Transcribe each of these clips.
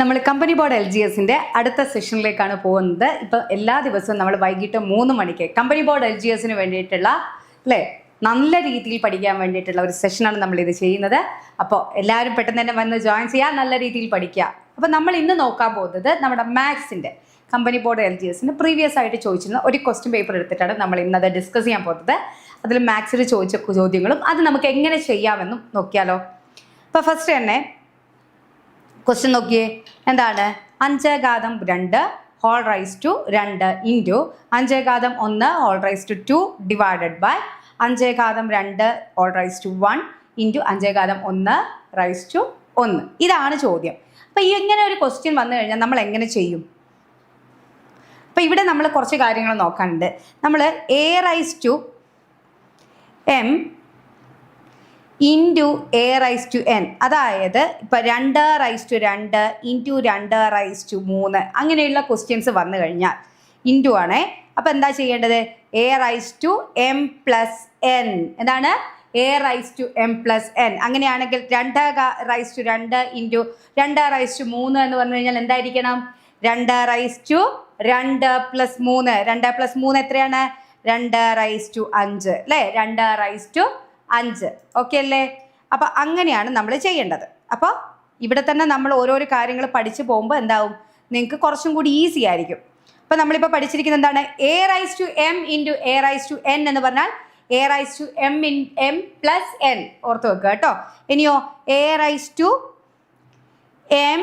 നമ്മൾ company board L G എസിന്റെ അടുത്ത സെഷനിലേക്കാണ് പോകുന്നത്. ഇപ്പൊ എല്ലാ ദിവസവും നമ്മൾ വൈകിട്ട് മൂന്ന് മണിക്ക് കമ്പനി ബോർഡ് എൽ ജി എസിന് വേണ്ടിയിട്ടുള്ള അല്ലേ? നല്ല രീതിയിൽ പഠിക്കാൻ വേണ്ടിയിട്ടുള്ള ഒരു സെഷനാണ് നമ്മൾ ഇത് ചെയ്യുന്നത്. അപ്പോൾ എല്ലാവരും പെട്ടെന്ന് തന്നെ വന്ന് ജോയിൻ ചെയ്യുക നല്ല രീതിയിൽ പഠിക്കുക. അപ്പോൾ നമ്മൾ ഇന്ന് നോക്കാൻ പോകുന്നത് നമ്മുടെ മാത്സിന്റെ കമ്പനി ബോർഡ് എൽ ജി എസിന് പ്രീവിയസ് ആയിട്ട് ചോദിച്ചിരുന്ന ഒരു ക്വസ്റ്റ്യൻ പേപ്പർ എടുത്തിട്ടാണ് നമ്മൾ ഇന്നത് ഡിസ്കസ് ചെയ്യാൻ പോകുന്നത്. അതിൽ മാത്സിൽ ചോദിച്ച ചോദ്യങ്ങളും അത് നമുക്ക് എങ്ങനെ ചെയ്യാമെന്നും നോക്കിയാലോ. അപ്പോൾ ഫസ്റ്റ് തന്നെ ക്വസ്റ്റ്യൻ നോക്കിയേ. എന്താണ്? അഞ്ച് ഘാതം രണ്ട് ഹോൾ റൈസ് ടു രണ്ട് ഇന്റു അഞ്ച് ഘാതം ഒന്ന് whole raise to two divided by അഞ്ച് ഘാതം രണ്ട് whole raise to one into അഞ്ച് ഘാതം ഒന്ന് റൈസ് ടു ഒന്ന്. ഇതാണ് ചോദ്യം. അപ്പോൾ ഈ ഇങ്ങനെ ഒരു ക്വസ്റ്റ്യൻ വന്നു കഴിഞ്ഞാൽ നമ്മൾ എങ്ങനെ ചെയ്യും? അപ്പോൾ ഇവിടെ നമ്മൾ കുറച്ച് കാര്യങ്ങൾ നോക്കാനുണ്ട്. നമ്മൾ A raise to M into A raise to N അതായത് ഇപ്പം രണ്ട് റൈസ് ടു രണ്ട് ഇന്റു രണ്ട് റൈസ് ടു മൂന്ന് അങ്ങനെയുള്ള ക്വസ്റ്റ്യൻസ് വന്നു കഴിഞ്ഞാൽ ഇന്റു ആണേ അപ്പം എന്താ ചെയ്യേണ്ടത് A raise to M plus N എന്താണ് A raise to M plus N അങ്ങനെയാണെങ്കിൽ രണ്ട് റൈസ് ടു രണ്ട് ഇന്റു രണ്ട് റൈസ് ടു മൂന്ന് എന്ന് പറഞ്ഞു കഴിഞ്ഞാൽ എന്തായിരിക്കണം രണ്ട് റൈസ് ടു രണ്ട് പ്ലസ് മൂന്ന് രണ്ട് പ്ലസ് മൂന്ന് എത്രയാണ് രണ്ട് റൈസ് ടു അഞ്ച് അല്ലേ രണ്ട് റൈസ് ടു അഞ്ച്. ഓക്കെ അല്ലേ? അപ്പൊ അങ്ങനെയാണ് നമ്മൾ ചെയ്യേണ്ടത്. അപ്പോൾ ഇവിടെ തന്നെ നമ്മൾ ഓരോരോ കാര്യങ്ങൾ പഠിച്ചു പോകുമ്പോൾ എന്താവും? നിങ്ങൾക്ക് കുറച്ചും കൂടി ഈസി ആയിരിക്കും. അപ്പോൾ നമ്മളിപ്പോൾ പഠിച്ചിരിക്കുന്നത് എന്താണ്? A raise to M into A raise to N എന്ന് പറഞ്ഞാൽ A raise to M in M plus N ഓർത്ത് വെക്കുക കേട്ടോ. ഇനിയോ A raise to M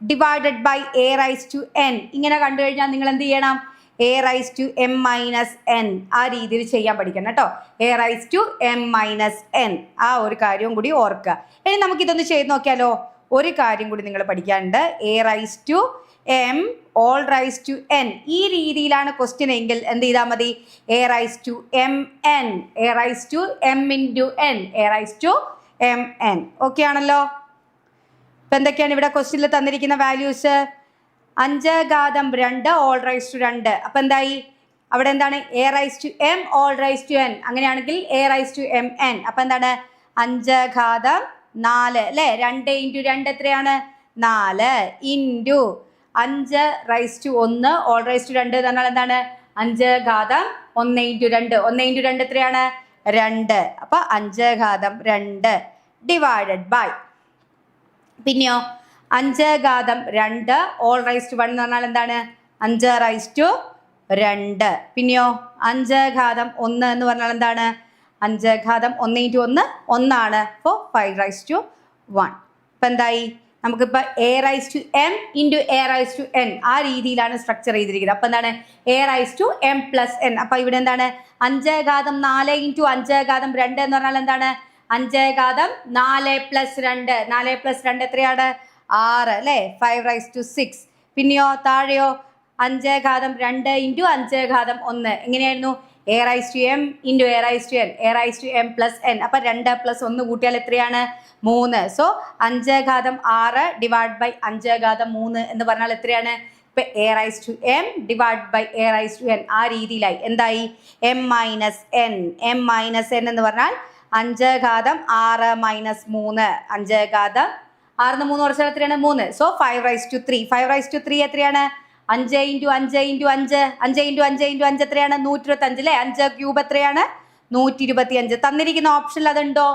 divided by A raise to N ഇങ്ങനെ കണ്ടു കഴിഞ്ഞാൽ നിങ്ങൾ എന്ത് ചെയ്യണം? A raise to M minus N ആ രീതിയിൽ ചെയ്യാൻ പഠിക്കണം കേട്ടോ. A raise to M minus N ആ ഒരു കാര്യവും കൂടി ഓർക്കുക. ഇനി നമുക്ക് ഇതൊന്ന് ചെയ്ത് നോക്കിയാലോ. ഒരു കാര്യം കൂടി നിങ്ങൾ പഠിക്കാനുണ്ട്. A raise to M whole raise to N ഈ രീതിയിലാണ് ക്വസ്റ്റ്യൻ എങ്കിൽ എന്ത് ചെയ്താൽ മതി? A raise to M N A raise to M into N A raise to M N okay ആണല്ലോ? ഇപ്പം എന്തൊക്കെയാണ് ഇവിടെ ക്വസ്റ്റ്യനിൽ തന്നിരിക്കുന്ന വാല്യൂസ് അഞ്ച് ഘാതം രണ്ട് ഓൾ റൈസ് ടു രണ്ട്. അപ്പം എന്തായി? അവിടെ എന്താണ്? A raise to M whole raise to N അങ്ങനെയാണെങ്കിൽ A raise to M N അപ്പം എന്താണ്? അഞ്ച് ഘാതം നാല് അല്ലേ? രണ്ട് ഇന്റു രണ്ട് എത്രയാണ്? നാല് ഇന്റു അഞ്ച് റൈസ് ടു ഒന്ന് ഓൾ റൈസ് ടു രണ്ട്. എന്ന് പറഞ്ഞാൽ എന്താണ്? അഞ്ച് ഘാതം ഒന്ന് ഇന്റു രണ്ട്. ഒന്ന് ഇന്റു രണ്ട് എത്രയാണ്? രണ്ട്. അപ്പം അഞ്ച് ഘാതം രണ്ട് ഡിവൈഡഡ് ബൈ പിന്നെയോ? അഞ്ച് ഘാതം രണ്ട്. ഓൾ റൈസ് ടു വൺ എന്ന് പറഞ്ഞാൽ എന്താണ്? അഞ്ച് റൈസ് ടു രണ്ട്. പിന്നെയോ? അഞ്ച് ഘാതം ഒന്ന് എന്ന് പറഞ്ഞാൽ എന്താണ്? അഞ്ച് ഘാതം ഒന്ന് ഇന്റു ഒന്ന് ഒന്നാണ് അപ്പോൾ ഫൈവ് റൈസ് ടു വൺ ഇപ്പം എന്തായി? നമുക്കിപ്പോൾ A raise to M into A raise to N ആ രീതിയിലാണ് സ്ട്രക്ചർ ചെയ്തിരിക്കുന്നത്. അപ്പം എന്താണ്? A raise to M plus N അപ്പം ഇവിടെ എന്താണ്? അഞ്ച് ഘാതം നാല് ഇന്റു അഞ്ച് ഘാതം രണ്ട് എന്ന് പറഞ്ഞാൽ എന്താണ്? അഞ്ച് ഘാതം നാല് പ്ലസ് രണ്ട്. നാല് പ്ലസ് രണ്ട് എത്രയാണ്? ആറ് അല്ലേ? ഫൈവ് റൈസ് ടു സിക്സ് പിന്നെയോ താഴെയോ? അഞ്ച് ഘാതം രണ്ട് ഇന്റു അഞ്ച് ഘാതം ഒന്ന്. എങ്ങനെയായിരുന്നു? A raise to M into A raise to N A raise to M plus N അപ്പം രണ്ട് പ്ലസ് ഒന്ന് കൂട്ടിയാൽ എത്രയാണ്? മൂന്ന്. സോ അഞ്ച് ഘാതം ആറ് ഡിവൈഡ് ബൈ അഞ്ച് ഘാതം മൂന്ന് എന്ന് പറഞ്ഞാൽ എത്രയാണ്? ഇപ്പം A raise to M divide by A raise to N ആ രീതിയിലായി. എന്തായി? M minus N M minus N എന്ന് പറഞ്ഞാൽ അഞ്ച് ഘാതം ആറ് മൈനസ് മൂന്ന്. അഞ്ച് ഘാതം ആറിന് മൂന്ന് കുറച്ചാൽ എത്രയാണ്? മൂന്ന്. So five raise to three five raise to three എത്രയാണ്? അഞ്ച് ഇന്റു അഞ്ച് ഇന്റു അഞ്ച്. അഞ്ച് ഇന്റു അഞ്ച് ഇന്റു അഞ്ച് എത്രയാണ്? നൂറ്റി ഇരുപത്തി അഞ്ച് അല്ലേ? അഞ്ച് ക്യൂബ് എത്രയാണ്? നൂറ്റി ഇരുപത്തി അഞ്ച് തന്നിരിക്കുന്ന ഓപ്ഷനിൽ അതുണ്ടോ?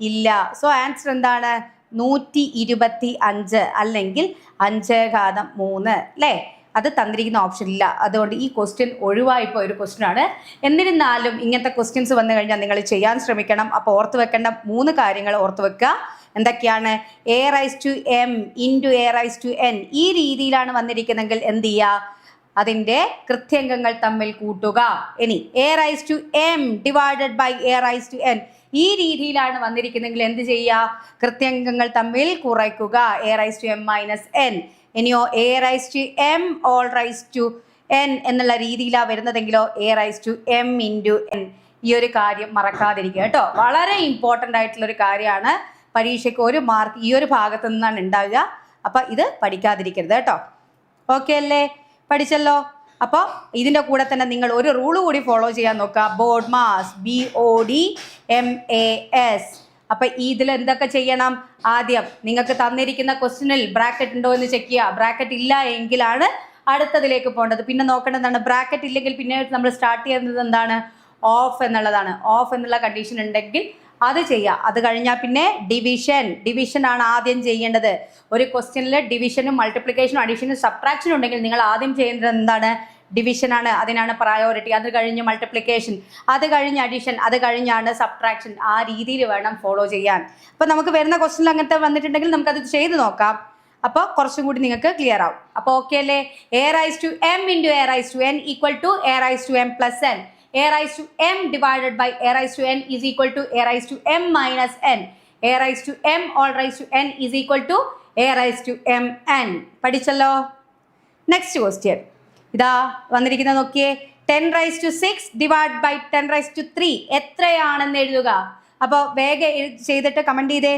ഇല്ല. സോ ആൻസർ എന്താണ്? നൂറ്റി ഇരുപത്തി അഞ്ച് അല്ലെങ്കിൽ അഞ്ച് ഘാതം മൂന്ന് അല്ലേ? അത് തന്നിരിക്കുന്ന ഓപ്ഷൻ ഇല്ല. അതുകൊണ്ട് ഈ ക്വസ്റ്റ്യൻ ഒഴിവായിപ്പോയ ഒരു ക്വസ്റ്റ്യനാണ് എന്നിരുന്നാലും ഇങ്ങനത്തെ ക്വസ്റ്റ്യൻസ് വന്നു കഴിഞ്ഞാൽ നിങ്ങൾ ചെയ്യാൻ ശ്രമിക്കണം. അപ്പോൾ ഓർത്ത് വെക്കേണ്ട മൂന്ന് കാര്യങ്ങൾ ഓർത്ത് വെക്കുക. എന്തൊക്കെയാണ്? A raise to M into A raise to N ഈ രീതിയിലാണ് വന്നിരിക്കുന്നതെങ്കിൽ എന്ത് ചെയ്യുക അതിന്റെ കൃത്യംഗങ്ങൾ തമ്മിൽ കൂട്ടുക. ഇനി A raise to M divided by A raise to N ഈ രീതിയിലാണ് വന്നിരിക്കുന്നതെങ്കിൽ എന്ത് ചെയ്യുക കൃത്യംഗങ്ങൾ തമ്മിൽ കുറയ്ക്കുക. A raise to M minus N ഇനിയോ A raise to M whole raise to N എന്നുള്ള രീതിയിലാണ് വരുന്നതെങ്കിലോ A raise to M into N ഈ ഒരു കാര്യം മറക്കാതിരിക്കുക കേട്ടോ. വളരെ ഇമ്പോർട്ടന്റ് ആയിട്ടുള്ള ഒരു കാര്യമാണ് പരീക്ഷയ്ക്ക് ഒരു മാർക്ക് ഈ ഒരു ഭാഗത്തു നിന്നാണ് ഉണ്ടാവുക. അപ്പം ഇത് പഠിക്കാതിരിക്കരുത് കേട്ടോ. ഓക്കെ അല്ലേ? പഠിച്ചല്ലോ? അപ്പോൾ ഇതിന്റെ കൂടെ തന്നെ നിങ്ങൾ ഒരു റൂൾ കൂടി ഫോളോ ചെയ്യാൻ നോക്കുക. BODMAS B O D M A S അപ്പൊ ഇതിൽ എന്തൊക്കെ ചെയ്യണം? ആദ്യം നിങ്ങൾക്ക് തന്നിരിക്കുന്ന ക്വസ്റ്റിനിൽ ബ്രാക്കറ്റ് ഉണ്ടോ എന്ന് ചെക്ക് ചെയ്യുക. ബ്രാക്കറ്റ് ഇല്ല എങ്കിലാണ് അടുത്തതിലേക്ക് പോകേണ്ടത്. പിന്നെ നോക്കേണ്ടത് എന്താണ്? ബ്രാക്കറ്റ് ഇല്ലെങ്കിൽ പിന്നെ നമ്മൾ സ്റ്റാർട്ട് ചെയ്യുന്നത് എന്താണ്? ഓഫ് എന്നുള്ളതാണ്. ഓഫ് എന്നുള്ള കണ്ടീഷൻ ഉണ്ടെങ്കിൽ അത് ചെയ്യുക അത് കഴിഞ്ഞാൽ പിന്നെ ഡിവിഷൻ ഡിവിഷൻ ആണ് ആദ്യം ചെയ്യേണ്ടത്. ഒരു ക്വസ്റ്റ്യനിൽ ഡിവിഷനും മൾട്ടിപ്ലിക്കേഷനും അഡീഷനും സബ്ട്രാക്ഷനും ഉണ്ടെങ്കിൽ നിങ്ങൾ ആദ്യം ചെയ്യേണ്ടത് എന്താണ്? ഡിവിഷനാണ് അതിനാണ് പ്രയോറിറ്റി അത് കഴിഞ്ഞ് മൾട്ടിപ്ലിക്കേഷൻ അത് കഴിഞ്ഞ് അഡീഷൻ അത് കഴിഞ്ഞാണ് സബ്ട്രാക്ഷൻ ആ രീതിയിൽ വേണം ഫോളോ ചെയ്യാൻ. അപ്പോൾ നമുക്ക് വരുന്ന ക്വസ്റ്റ്യനിൽ അങ്ങനത്തെ വന്നിട്ടുണ്ടെങ്കിൽ നമുക്കത് ചെയ്ത് നോക്കാം. അപ്പോൾ കുറച്ചും കൂടി നിങ്ങൾക്ക് ക്ലിയർ ആവും. അപ്പോൾ ഓക്കെ അല്ലേ? A raise to M into A raise to N equal to A raise to M plus N A raise to M divided by A raise to N is equal to A raise to M minus N A raise to M whole raise to N is equal to A raise to M N പഠിച്ചല്ലോ next question ഇതാ വന്നിരിക്കുന്നത് നോക്കിയേ ten raise to six divide by ten raise to three എത്രയാണെന്ന് എഴുതുക അപ്പോൾ വേഗം ചെയ്തിട്ട് comment ചെയ്തേ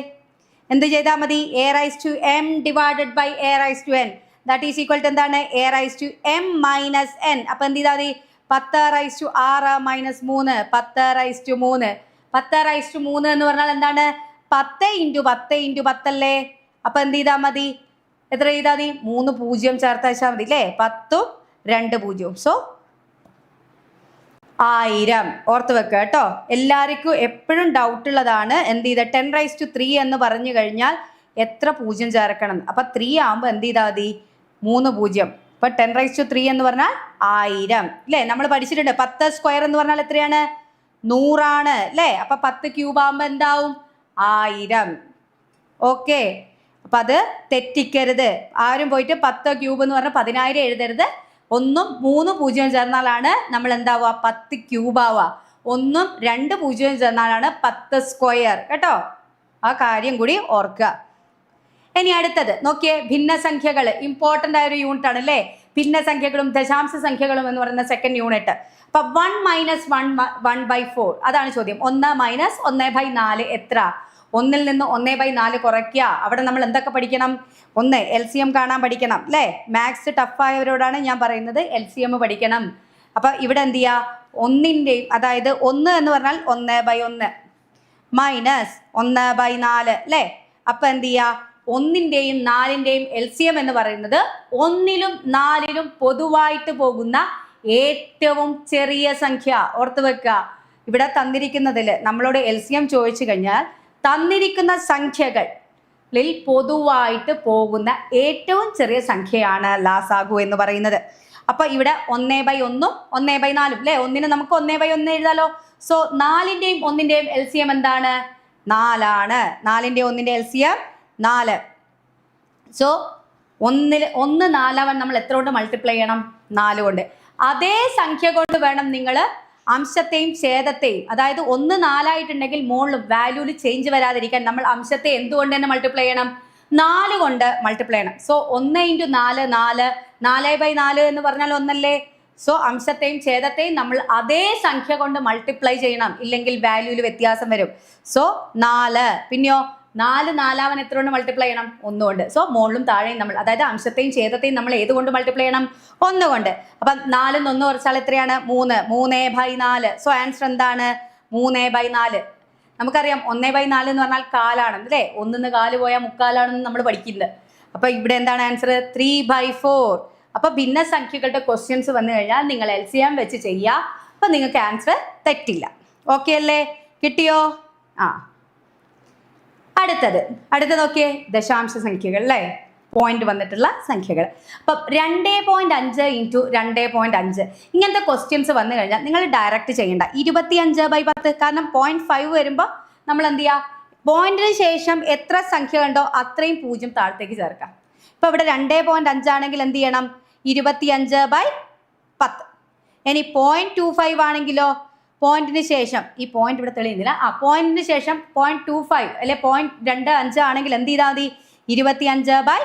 എന്ത് ചെയ്താൽ മതി A raise to M divided by A raise to N that is equal to എന്താണ് A raise to M minus N അപ്പോൾ എന്ത് ചെയ്താൽ മതി പത്ത് റൈസ് ടു ആറ് മൈനസ് മൂന്ന് പത്ത് റൈസ് ടു മൂന്ന്. പത്ത് റൈസ് ടു മൂന്ന് എന്ന് പറഞ്ഞാൽ എന്താണ്? പത്ത് ഇന്റു പത്ത് ഇന്റു പത്തല്ലേ? അപ്പോൾ എന്ത് ചെയ്താൽ മതി? എത്ര ചെയ്താൽ മതി? മൂന്ന് പൂജ്യം ചേർത്ത് വെച്ചാൽ മതി അല്ലേ? പത്തും രണ്ട് പൂജ്യവും. സോ ആയിരം. ഓർത്ത് വെക്കുക കേട്ടോ. എല്ലാവർക്കും എപ്പോഴും ഡൗട്ട് ഉള്ളതാണ് എന്ത് ചെയ്ത? ടെൻ റൈസ് ടു ത്രീ എന്ന് പറഞ്ഞു കഴിഞ്ഞാൽ എത്ര പൂജ്യം ചേർക്കണം? അപ്പം ത്രീ ആകുമ്പോൾ എന്ത് ചെയ്താൽ മതി? മൂന്ന് പൂജ്യം. ഇപ്പം ടെൻ റൈസ് ടു ത്രീ എന്ന് പറഞ്ഞാൽ ആയിരം. അല്ലേ നമ്മൾ പഠിച്ചിട്ടുണ്ട്. പത്ത് സ്ക്വയർ എന്ന് പറഞ്ഞാൽ എത്രയാണ്? നൂറാണ്. അല്ലേ അപ്പൊ പത്ത് ക്യൂബ് ആകുമ്പോൾ എന്താവും? ആയിരം. ഓക്കെ അപ്പൊ അത് തെറ്റിക്കരുത്. ആരും പോയിട്ട് പത്ത് ക്യൂബ് എന്ന് പറഞ്ഞാൽ പതിനായിരം എഴുതരുത്. ഒന്നും മൂന്ന് പൂജ്യം ചേർന്നാലാണ് നമ്മൾ എന്താവുക? പത്ത് ക്യൂബ് ആവുക. ഒന്നും രണ്ട് പൂജ്യം ചേർന്നാലാണ് പത്ത് സ്ക്വയർ കേട്ടോ? ആ കാര്യം കൂടി ഓർക്കുക. ഇനി അടുത്തത് നോക്കിയേ ഭിന്നസംഖ്യകൾ ഇമ്പോർട്ടന്റ് ആയ ഒരു യൂണിറ്റ് ആണ് അല്ലേ? ഭിന്നസംഖ്യകളും ദശാംശ സംഖ്യകളും എന്ന് പറയുന്ന സെക്കൻഡ് യൂണിറ്റ് അപ്പൊ one minus one one by four അതാണ് ചോദ്യം. ഒന്ന് മൈനസ് ഒന്ന് ബൈ നാല് എത്ര? ഒന്നിൽ നിന്ന് ഒന്നേ ബൈ നാല് കുറയ്ക്കുക. അവിടെ നമ്മൾ എന്തൊക്കെ പഠിക്കണം? ഒന്ന് എൽ സി എം കാണാൻ പഠിക്കണം അല്ലേ? മാത്സ് ടഫായവരോടാണ് ഞാൻ പറയുന്നത് എൽ സി എം പഠിക്കണം. അപ്പൊ ഇവിടെ എന്ത് ചെയ്യുക? ഒന്നിന്റെയും അതായത് ഒന്ന് എന്ന് പറഞ്ഞാൽ ഒന്ന് ബൈ ഒന്ന്. മൈനസ് ഒന്ന് ബൈ നാല് അല്ലേ? അപ്പൊ എന്ത് ചെയ്യുക? ഒന്നിന്റെയും നാലിന്റെയും എൽ സി എം എന്ന് പറയുന്നത് ഒന്നിലും നാലിലും പൊതുവായിട്ട് പോകുന്ന ഏറ്റവും ചെറിയ സംഖ്യ. ഓർത്ത് വെക്കുക. ഇവിടെ തന്നിരിക്കുന്നതിൽ നമ്മളോട് എൽ സി എം ചോദിച്ചു കഴിഞ്ഞാൽ തന്നിരിക്കുന്ന സംഖ്യകളിൽ പൊതുവായിട്ട് പോകുന്ന ഏറ്റവും ചെറിയ സംഖ്യയാണ് ലാസാഗു എന്ന് പറയുന്നത്. അപ്പൊ ഇവിടെ ഒന്നേ ബൈ ഒന്നും ഒന്നേ ബൈ നാലും അല്ലെ ഒന്നിന് നമുക്ക് ഒന്നേ ബൈ ഒന്ന് എഴുതാലോ. സോ നാലിന്റെയും ഒന്നിന്റെയും എൽ സി എം എന്താണ്? നാലാണ്. നാലിന്റെ ഒന്നിന്റെ എൽ സി എം നാല്. സോ ഒന്നിൽ ഒന്ന് നാലാവൻ നമ്മൾ എത്ര കൊണ്ട് മൾട്ടിപ്ലൈ ചെയ്യണം? നാല് കൊണ്ട് അതേ സംഖ്യ കൊണ്ട് വേണം നിങ്ങൾ അംശത്തെയും ഛേദത്തെയും അതായത് ഒന്ന് നാലായിട്ടുണ്ടെങ്കിൽ മുകളിൽ വാല്യൂൽ ചേഞ്ച് വരാതിരിക്കാൻ നമ്മൾ അംശത്തെ എന്തുകൊണ്ട് തന്നെ മൾട്ടിപ്ലൈ ചെയ്യണം? നാല് കൊണ്ട് മൾട്ടിപ്ലൈ ചെയ്യണം. സോ ഒന്ന് ഇന്റു നാല് നാല് നാല് ബൈ നാല് എന്ന് പറഞ്ഞാൽ ഒന്നല്ലേ? സോ അംശത്തെയും ഛേദത്തെയും നമ്മൾ അതേ സംഖ്യ കൊണ്ട് മൾട്ടിപ്ലൈ ചെയ്യണം. ഇല്ലെങ്കിൽ വാല്യൂൽ വ്യത്യാസം വരും. സോ നാല്. പിന്നെയോ നാല് നാലാവൻ എത്ര കൊണ്ട് മൾട്ടിപ്ലൈ ചെയ്യണം? ഒന്നുകൊണ്ട് സോ മുകളിലും താഴെയും നമ്മൾ അതായത് അംശത്തെയും ഛേദത്തെയും നമ്മൾ ഏത് കൊണ്ട് മൾട്ടിപ്ലൈ ചെയ്യണം? ഒന്നുകൊണ്ട് അപ്പൊ നാലും ഒന്ന് കുറച്ചാൽ എത്രയാണ്? മൂന്ന്. മൂന്നേ ബൈ നാല്. സോ ആൻസർ എന്താണ്? മൂന്നേ ബൈ നാല്. നമുക്കറിയാം ഒന്നേ ബൈ നാല് എന്ന് പറഞ്ഞാൽ കാലാണ് അല്ലേ? ഒന്നിന്ന് കാൽ പോയാൽ മുക്കാലാണെന്ന് നമ്മൾ പഠിക്കുന്നത് അപ്പൊ ഇവിടെ എന്താണ് ആൻസർ ത്രീ ബൈ ഫോർ അപ്പൊ ഭിന്ന സംഖ്യകളുടെ ക്വസ്റ്റ്യൻസ് വന്നു കഴിഞ്ഞാൽ നിങ്ങൾ എൽ സി എം വെച്ച് ചെയ്യുക. അപ്പൊ നിങ്ങൾക്ക് ആൻസർ തെറ്റില്ല. ഓക്കെ അല്ലേ? കിട്ടിയോ? ആ. അടുത്തത്. അടുത്ത നോക്കിയേ. ദശാംശ സംഖ്യകൾ അല്ലേ? പോയിന്റ് വന്നിട്ടുള്ള സംഖ്യകൾ. അപ്പം രണ്ടേ പോയിന്റ് അഞ്ച് ഇന്റു രണ്ടേ പോയിന്റ് അഞ്ച്. ഇങ്ങനത്തെ ക്വസ്റ്റ്യൻസ് വന്നു കഴിഞ്ഞാൽ നിങ്ങൾ ഡയറക്റ്റ് ചെയ്യണ്ട. ഇരുപത്തി അഞ്ച് ബൈ പത്ത്. കാരണം പോയിന്റ് ഫൈവ് വരുമ്പോൾ നമ്മൾ എന്ത് ചെയ്യുക പോയിന്റിന് ശേഷം എത്ര സംഖ്യ ഉണ്ടോ അത്രയും പൂജ്യം താഴത്തേക്ക് ചേർക്കാം. ഇപ്പൊ ഇവിടെ രണ്ടേ പോയിന്റ് അഞ്ചാണെങ്കിൽ എന്ത് ചെയ്യണം? ഇരുപത്തി അഞ്ച് ബൈ പത്ത്. ഇനി പോയിന്റ് ടു ഫൈവ് ആണെങ്കിലോ? പോയിന്റിന് ശേഷം ഈ പോയിന്റ് ഇവിടെ തെളിയുന്നില്ല. ആ പോയിന്റിന് ശേഷം പോയിന്റ് ടു ഫൈവ് അല്ലെ പോയിന്റ് രണ്ട് അഞ്ച് ആണെങ്കിൽ എന്ത് ചെയ്താൽ മതി? ഇരുപത്തി അഞ്ച് ബൈ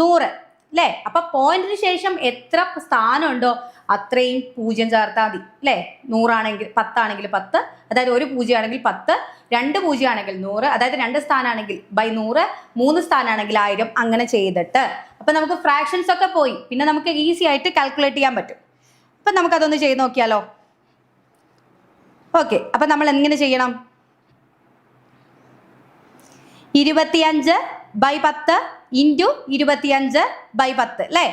നൂറ്. അല്ലേ അപ്പൊ പോയിന്റിന് ശേഷം എത്ര സ്ഥാനമുണ്ടോ അത്രയും പൂജ്യം ചേർത്താൽ മതി. അല്ലേ നൂറാണെങ്കിൽ പത്താണെങ്കിൽ പത്ത്. അതായത് ഒരു പൂജ്യം ആണെങ്കിൽ പത്ത് രണ്ട് പൂജ്യം ആണെങ്കിൽ നൂറ്. അതായത് രണ്ട് സ്ഥാനമാണെങ്കിൽ ബൈ നൂറ് മൂന്ന് സ്ഥാനമാണെങ്കിൽ ആയിരം. അങ്ങനെ ചെയ്തിട്ട്. അപ്പൊ നമുക്ക് ഫ്രാക്ഷൻസ് ഒക്കെ പോയി. പിന്നെ നമുക്ക് ഈസി ആയിട്ട് കാൽക്കുലേറ്റ് ചെയ്യാൻ പറ്റും. അപ്പൊ നമുക്കതൊന്ന് ചെയ്ത് നോക്കിയാലോ? ഓക്കെ അപ്പം നമ്മൾ എങ്ങനെ ചെയ്യണം? ഇരുപത്തിയഞ്ച് ബൈ പത്ത് ഇന്റു ഇരുപത്തിയഞ്ച് ബൈ പത്ത് അല്ലേ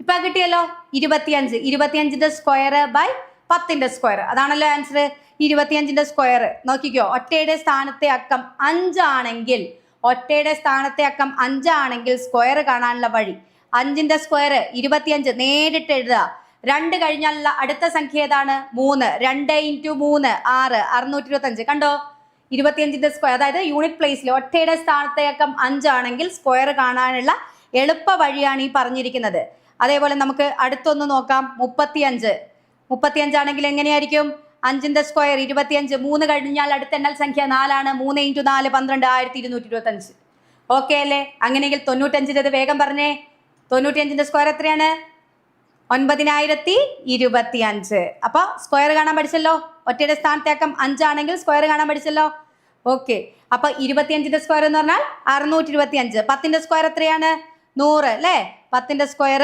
ഇപ്പൊ കിട്ടിയല്ലോ? ഇരുപത്തിയഞ്ച്. ഇരുപത്തിയഞ്ചിന്റെ സ്ക്വയർ ബൈ പത്തിന്റെ സ്ക്വയർ അതാണല്ലോ ആൻസർ ഇരുപത്തിയഞ്ചിന്റെ സ്ക്വയർ നോക്കിക്കോ ഒറ്റയുടെ സ്ഥാനത്തെ അക്കം അഞ്ചാണെങ്കിൽ ഒറ്റയുടെ സ്ഥാനത്തെ അക്കം അഞ്ചാണെങ്കിൽ സ്ക്വയർ കാണാനുള്ള വഴി. അഞ്ചിന്റെ സ്ക്വയർ ഇരുപത്തിയഞ്ച് നേരിട്ട് എഴുതുക. രണ്ട് കഴിഞ്ഞാലുള്ള അടുത്ത സംഖ്യ ഏതാണ്? മൂന്ന്. രണ്ട് ഇന്റു മൂന്ന് ആറ്. അറുന്നൂറ്റി ഇരുപത്തഞ്ച് കണ്ടോ? ഇരുപത്തിയഞ്ചിന്റെ സ്ക്വയർ അതായത് യൂണിറ്റ് പ്ലേസിൽ ഒറ്റയുടെ സ്ഥാനത്തേക്കം അഞ്ചാണെങ്കിൽ സ്ക്വയർ കാണാനുള്ള എളുപ്പ വഴിയാണ് ഈ പറഞ്ഞിരിക്കുന്നത്. അതേപോലെ നമുക്ക് അടുത്തൊന്ന് നോക്കാം. മുപ്പത്തിയഞ്ച്. മുപ്പത്തിയഞ്ചാണെങ്കിൽ എങ്ങനെയായിരിക്കും? അഞ്ചിന്റെ സ്ക്വയർ ഇരുപത്തിയഞ്ച്. മൂന്ന് കഴിഞ്ഞാൽ അടുത്ത എണ്ണൽ സംഖ്യ നാലാണ്. മൂന്ന് ഇന്റു നാല് പന്ത്രണ്ട്. ആയിരത്തി ഇരുന്നൂറ്റി ഇരുപത്തഞ്ച് ഓക്കെ അല്ലേ? അങ്ങനെയെങ്കിൽ തൊണ്ണൂറ്റഞ്ചിന്റെ വേഗം പറഞ്ഞേ. തൊണ്ണൂറ്റിയഞ്ചിന്റെ സ്ക്വയർ എത്രയാണ്? ഒൻപതിനായിരത്തി ഇരുപത്തി അഞ്ച് അപ്പൊ സ്ക്വയർ കാണാൻ പഠിച്ചല്ലോ? ഒറ്റയുടെ സ്ഥാനത്തേക്കം അഞ്ചാണെങ്കിൽ സ്ക്വയർ കാണാൻ പഠിച്ചല്ലോ? ഓക്കെ. അപ്പൊ ഇരുപത്തിയഞ്ചിന്റെ സ്ക്വയർ എന്ന് പറഞ്ഞാൽ അറുന്നൂറ്റി ഇരുപത്തി അഞ്ച് പത്തിന്റെ സ്ക്വയർ എത്രയാണ്? നൂറ് അല്ലേ? പത്തിന്റെ സ്ക്വയർ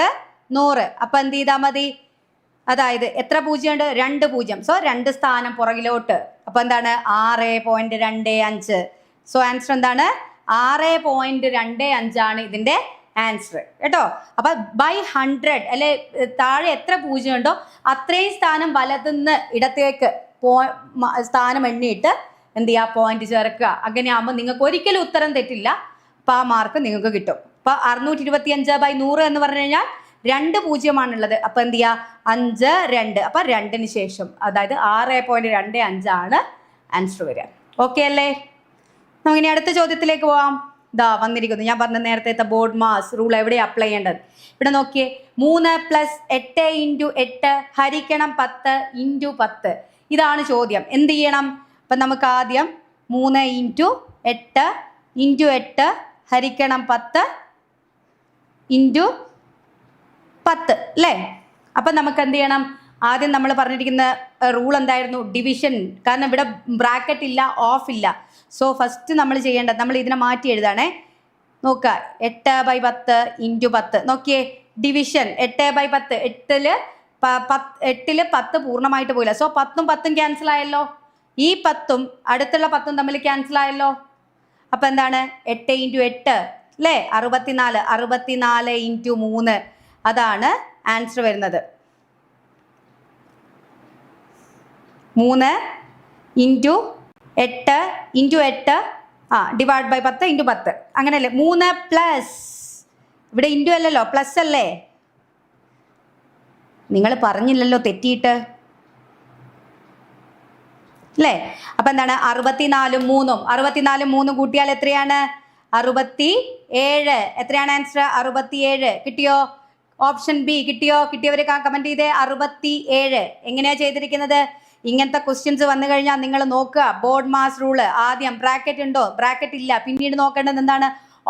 നൂറ്. അപ്പൊ എന്ത് ചെയ്താൽ മതി? അതായത് എത്ര പൂജ്യമുണ്ട്? രണ്ട് പൂജ്യം. സോ രണ്ട് സ്ഥാനം പുറകിലോട്ട്. അപ്പൊ എന്താണ്? ആറ് പോയിന്റ് രണ്ട് അഞ്ച്. സോ ആൻസർ എന്താണ്? ആറ് പോയിന്റ് രണ്ട് അഞ്ചാണ് ഇതിന്റെ ആൻസർ കേട്ടോ? അപ്പൊ ബൈ ഹൺഡ്രഡ് അല്ലെ താഴെ എത്ര പൂജ്യം ഉണ്ടോ അത്രയും സ്ഥാനം വലതുനിന്ന് ഇടത്തേക്ക് പോ സ്ഥാനം എണ്ണിയിട്ട് എന്ത് ചെയ്യുക പോയിന്റ് ചേർക്കുക. അങ്ങനെ ആകുമ്പോൾ നിങ്ങൾക്ക് ഒരിക്കലും ഉത്തരം തെറ്റില്ല. അപ്പൊ ആ മാർക്ക് നിങ്ങൾക്ക് കിട്ടും. അപ്പൊ അറുന്നൂറ്റി ഇരുപത്തി അഞ്ച് ബൈ നൂറ് എന്ന് പറഞ്ഞു കഴിഞ്ഞാൽ രണ്ട് പൂജ്യമാണുള്ളത്. അപ്പൊ എന്ത് ചെയ്യുക അഞ്ച് രണ്ട്. അപ്പൊ രണ്ടിന് ശേഷം അതായത് ആറ് പോയിന്റ് രണ്ട് അഞ്ചാണ് ആൻസർ വരിക. ഓക്കെ അല്ലേ? നമുക്കിനി അടുത്ത ചോദ്യത്തിലേക്ക് പോവാം. ദാ വന്നിരിക്കുന്നു. ഞാൻ പറഞ്ഞ നേരത്തെ ബോർഡ് മാസ് റൂൾ എവിടെ അപ്ലൈ ചെയ്യേണ്ടത്? ഇവിടെ നോക്കിയേ മൂന്ന് പ്ലസ് എട്ട് ഇന്റു എട്ട് ഹരിക്കണം പത്ത് ഇന്റു പത്ത്. ഇതാണ് ചോദ്യം. എന്ത് ചെയ്യണം? അപ്പം നമുക്ക് ആദ്യം മൂന്ന് ഇന്റു എട്ട് ഇന്റു എട്ട് ഹരിക്കണം പത്ത് ഇന്റു പത്ത് അല്ലേ അപ്പം നമുക്ക് എന്ത് ചെയ്യണം? ആദ്യം നമ്മൾ പറഞ്ഞിരിക്കുന്ന റൂൾ എന്തായിരുന്നു? ഡിവിഷൻ കാരണം ഇവിടെ ബ്രാക്കറ്റ് ഇല്ല ഓഫ് ഇല്ല. സോ ഫസ്റ്റ് നമ്മൾ ചെയ്യേണ്ടത് നമ്മൾ ഇതിനെ മാറ്റി എഴുതാണേ. നോക്കുക എട്ട് ബൈ പത്ത് ഇന്റു പത്ത്. നോക്കിയേ ഡിവിഷൻ എട്ട് ബൈ പത്ത്. എട്ടിൽ എട്ടിൽ പത്ത് പൂർണമായിട്ട് പോയില്ല. സോ പത്തും പത്തും ക്യാൻസൽ ആയല്ലോ. ഈ പത്തും അടുത്തുള്ള പത്തും തമ്മിൽ ക്യാൻസൽ ആയല്ലോ. അപ്പം എന്താണ്? എട്ട് ഇന്റു എട്ട് അല്ലേ അറുപത്തിനാല്. അറുപത്തിനാല് ഇന്റു മൂന്ന്. അതാണ് ആൻസർ വരുന്നത്. മൂന്ന് ഇന്റു എട്ട് ഇന്റു എട്ട് ആ ഡിവൈഡ് ബൈ പത്ത് ഇന്റു പത്ത്. അങ്ങനെയല്ലേ? മൂന്ന് പ്ലസ് ഇവിടെ ഇന്റു അല്ലല്ലോ പ്ലസ് അല്ലേ? നിങ്ങൾ പറഞ്ഞില്ലല്ലോ തെറ്റിയിട്ട്. അല്ലേ? അപ്പം എന്താണ്? അറുപത്തിനാലും മൂന്നും. അറുപത്തിനാലും മൂന്നും കൂട്ടിയാൽ എത്രയാണ്? അറുപത്തി ഏഴ് എത്രയാണ് ആൻസർ അറുപത്തി ഏഴ് കിട്ടിയോ? ഓപ്ഷൻ ബി കിട്ടിയോ? കിട്ടിയവർ കമന്റ് ചെയ്തേ അറുപത്തി ഏഴ് എങ്ങനെയാ ചെയ്തിരിക്കുന്നത്? ഇങ്ങനത്തെ ക്വസ്റ്റ്യൻസ് വന്നു കഴിഞ്ഞാൽ നിങ്ങൾ നോക്കുക. ബോർഡ് മാസ് റൂൾ ആദ്യം ബ്രാക്കറ്റ് ഉണ്ടോ? ബ്രാക്കറ്റ് ഇല്ല. പിന്നീട് നോക്കേണ്ടത് എന്താണ്?